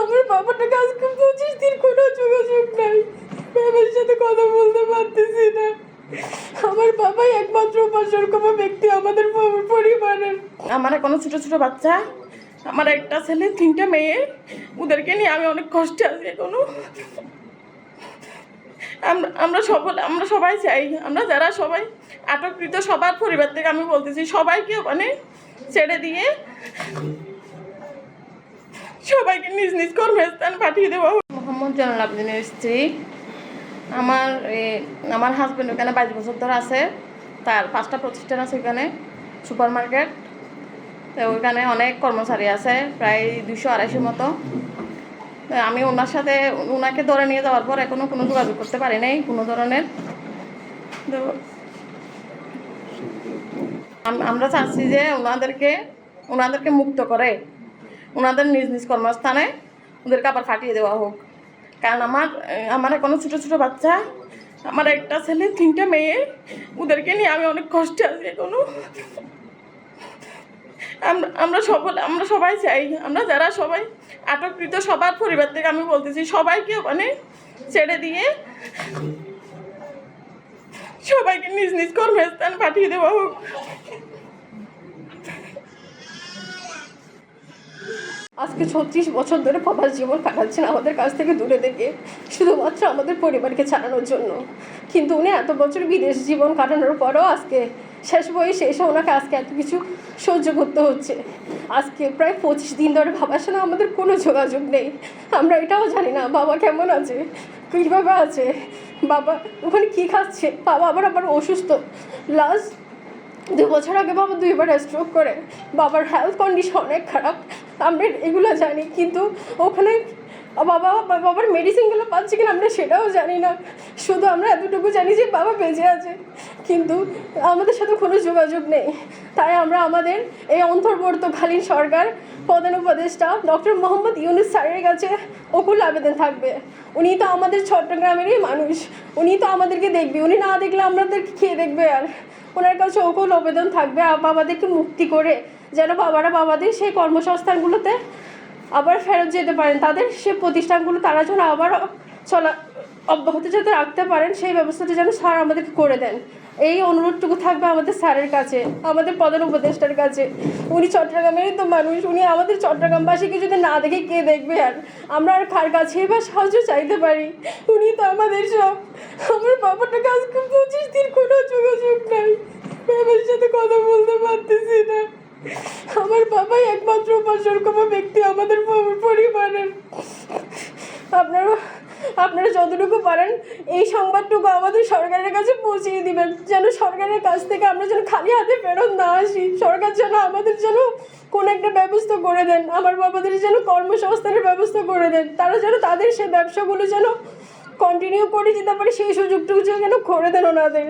আমার বাবাটা কাজ করে পঁচিশ দিন কোনো যোগাযোগ নাই। বাবার সাথে কথা বলতে পারতেছি না। আমার বাবাই একমাত্র উপাসর্গম ব্যক্তি আমাদের পরিবারের। আমার কোনো ছোট ছোট বাচ্চা, আমার একটা ছেলে, তিনটা মেয়ে। ওদেরকে নিয়ে আমি অনেক কষ্টে আছি এখনও। আমরা সবাই আমরা সবাই চাই। আমরা যারা সবাই আটককৃত সবার পরিবার থেকে আমি বলতেছি, সবাইকে মানে ছেড়ে দিয়ে সবাইকে নিজ নিজ কর্মস্থান পাঠিয়ে হোক। মোহাম্মদ জানাল আবদিনের স্ত্রী। আমার আমার হাজব্যান্ড ওখানে বাইশ বছর ধরে আছে। তার পাঁচটা প্রতিষ্ঠান আছে ওখানে সুপার মার্কেট তো ওইখানে অনেক কর্মচারী আছে, প্রায় দুশো আড়াইশোর মতো। আমি ওনার সাথে, ওনাকে ধরে নিয়ে যাওয়ার পর এখনও কোনো যোগাযোগ করতে পারি নাই, কোনো ধরনের। তো আমরা চাচ্ছি যে ওনাদেরকে ওনাদেরকে মুক্ত করে। ওনাদের নিজ নিজ কর্মস্থানে ওদেরকে আবার ফাটিয়ে দেওয়া হোক। কারণ আমার আমার এখনও ছোটো ছোটো বাচ্চা, আমার একটা ছেলে, তিনটা মেয়ে, ওদেরকে নিয়ে আমি অনেক কষ্টে আছি এখনও। আমরা সবাই আমরা সবাই চাই, আমরা যারা সবাই আটককৃত সবার পরিবার থেকে আমি বলতেছি, সবাইকে মানে ছেড়ে দিয়ে সবাইকে নিজ নিজ কর্মস্থান পাঠিয়ে দেওয়া হোক। আজকে ছত্রিশ বছর ধরে বাবার জীবন কাটাচ্ছেন, আমাদের কাছ থেকে দূরে থেকে, শুধুমাত্র আমাদের পরিবারকে ছাড়ানোর জন্য। কিন্তু উনি এত বছর বিদেশ জীবন কাটানোর পরেও আজকে শেষ বয়সে এসে ওনাকে আজকে এত কিছু সহ্য করতে হচ্ছে। আজকে প্রায় পঁচিশ দিন ধরে বাবার সাথে আমাদের কোনো যোগাযোগ নেই। আমরা এটাও জানি না, বাবা কেমন আছে, কীভাবে আছে, বাবা ওখানে কী খাচ্ছে, বাবা আবার আবার অসুস্থ। লাস্ট দু বছর আগে বাবা দুইবার স্ট্রোক করে। বাবার হেলথ কন্ডিশন অনেক খারাপ। আমরা এগুলো জানি, কিন্তু ওখানে বাবা, বাবার মেডিসিনগুলো পাচ্ছে কিনা আমরা সেটাও জানি না। শুধু আমরা এতটুকু জানি যে বাবা বেঁচে আছে, কিন্তু আমাদের সাথে কোনো যোগাযোগ নেই। তাই আমরা আমাদের এই অন্তর্বর্তকালীন সরকার প্রধান উপদেষ্টা ডক্টর মোহাম্মদ ইউনুস স্যারের কাছে অকুল আবেদন থাকবে। উনি তো আমাদের চট্টগ্রামেরই মানুষ, উনি তো আমাদেরকে দেখবে, উনি না দেখলে আমাদেরকে খেয়ে দেখবে আর? ওনার কাছে অকুল আবেদন থাকবে বাবাদেরকে মুক্তি করে, যেন বাবারা বাবাদের সেই কর্মসংস্থানগুলোতে আবার ফেরত যেতে পারেন। তাদের সে প্রতিষ্ঠানগুলো তারা যেন আবার চলা অব্যাহত যাতে রাখতে পারেন, সেই ব্যবস্থাটা যেন স্যার আমাদেরকে করে দেন। এই অনুরোধটুকু থাকবে আমাদের স্যারের কাছে, আমাদের প্রধান উপদেষ্টার কাছে। উনি চট্টগ্রামেরই তো মানুষ, উনি আমাদের চট্টগ্রামবাসীকে যদি না দেখে কে দেখবে আর? আমরা আর কার কাছে বা সাহায্য চাইতে পারি? উনি তো আমাদের সব আমার বাবাটা কাজ একমাত্র উপাসর্গম ব্যক্তি আমাদের পরিবারের। আপনারা আপনারা যতটুকু পারেন এই সংবাদটুকু আমাদের সরকারের কাছে পৌঁছিয়ে দিবেন, যেন সরকারের কাছ থেকে আমরা যেন খালি হাতে ফেরত না আসি। সরকার যেন আমাদের যেন কোনো একটা ব্যবস্থা করে দেন, আমার বাবাদের যেন কর্মসংস্থানের ব্যবস্থা করে দেন, তারা যেন তাদের সেই ব্যবসাগুলো যেন কন্টিনিউ করে যেতে পারে, সেই সুযোগটুকু যেন করে দেন ওনাদের।